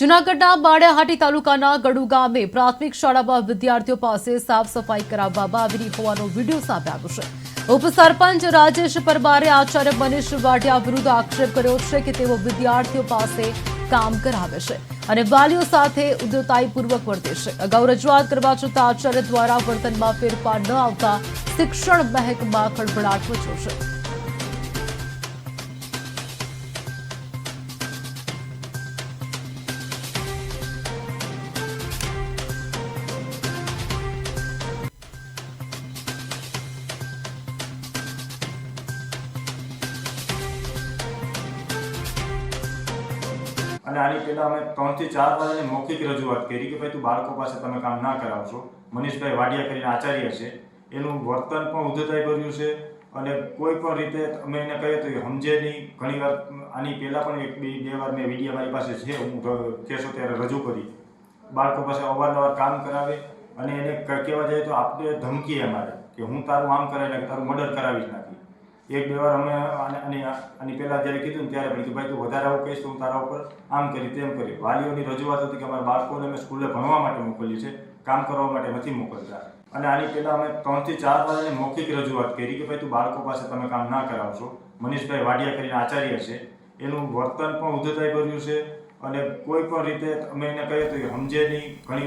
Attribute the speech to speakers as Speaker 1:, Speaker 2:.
Speaker 1: જૂનાગઢના બાળિયાહાટી તાલુકાના ગડુ ગામે પ્રાથમિક શાળામાં વિદ્યાર્થીઓ પાસે સાફ સફાઈ કરાવવામાં આવેલી હોવાનો વીડિયો સામે આવ્યો છે. ઉપસરપંચ રાજેશ પરમારે આચાર્ય મનીષ વાઢિયા વિરુદ્ધ આક્ષેપ કર્યો છે કે તેઓ વિદ્યાર્થીઓ પાસે કામ કરાવે છે અને વાલીઓ સાથે ઉદ્યોતાઈપૂર્વક વર્તે છે. અગાઉ રજૂઆત કરવા છતાં આચાર્ય દ્વારા વર્તનમાં ફેરફાર ન આવતા શિક્ષણ મહેકમાં ખળભળાટ મચ્યો છે.
Speaker 2: અને આની પહેલાં અમે ત્રણથી ચાર વાર એને મૌખિક રજૂઆત કરી કે ભાઈ તું બાળકો પાસે તમે કામ ના કરાવશો. મનીષભાઈ વાડિયા કરીને આચાર્ય છે. એનું વર્તન પણ ઉદ્ધતાઈ ભર્યું છે અને કોઈ પણ રીતે અમે એને કહીએ તો એ સમજે નહીં. ઘણી વાર આની પહેલાં પણ એક, બે બે વાર મેં વીડિયો મારી પાસે છે, હું કહેશો ત્યારે રજૂ કરી. બાળકો પાસે અવારનવાર કામ કરાવે અને એને કહેવા જાય તો આપણે ધમકી અમારે કે હું તારું આમ કરાવી નાખી તારું મર્ડર કરાવી જ નાખી. એક, બે વાર અમે આને- આની પહેલા જ્યારે કીધું ને ત્યારે પણ ભાઈ, તું વધારે આવું કહીશ તો હું તારા ઉપર આમ કરી તેમ કરી. વાલીઓની રજૂઆત હતી કે અમારા બાળકોને અમે સ્કૂલે ભણવા માટે મોકલી છે, કામ કરવા માટે નથી મોકલતા. અને આની પહેલા અમે ત્રણથી ચાર વાર મૌખિક રજૂઆત કરી કે, ભાઈ, તું બાળકો પાસે તમે કામ ના કરાવશો. મનીષભાઈ વાડિયા કરીને આચાર્ય છે. એનું વર્તન પણ ઉદ્ધતાઈ ભર્યું છે. અને કોઈ પણ રીતે અમે એને કહીએ તો સમજે નહીં. ઘણી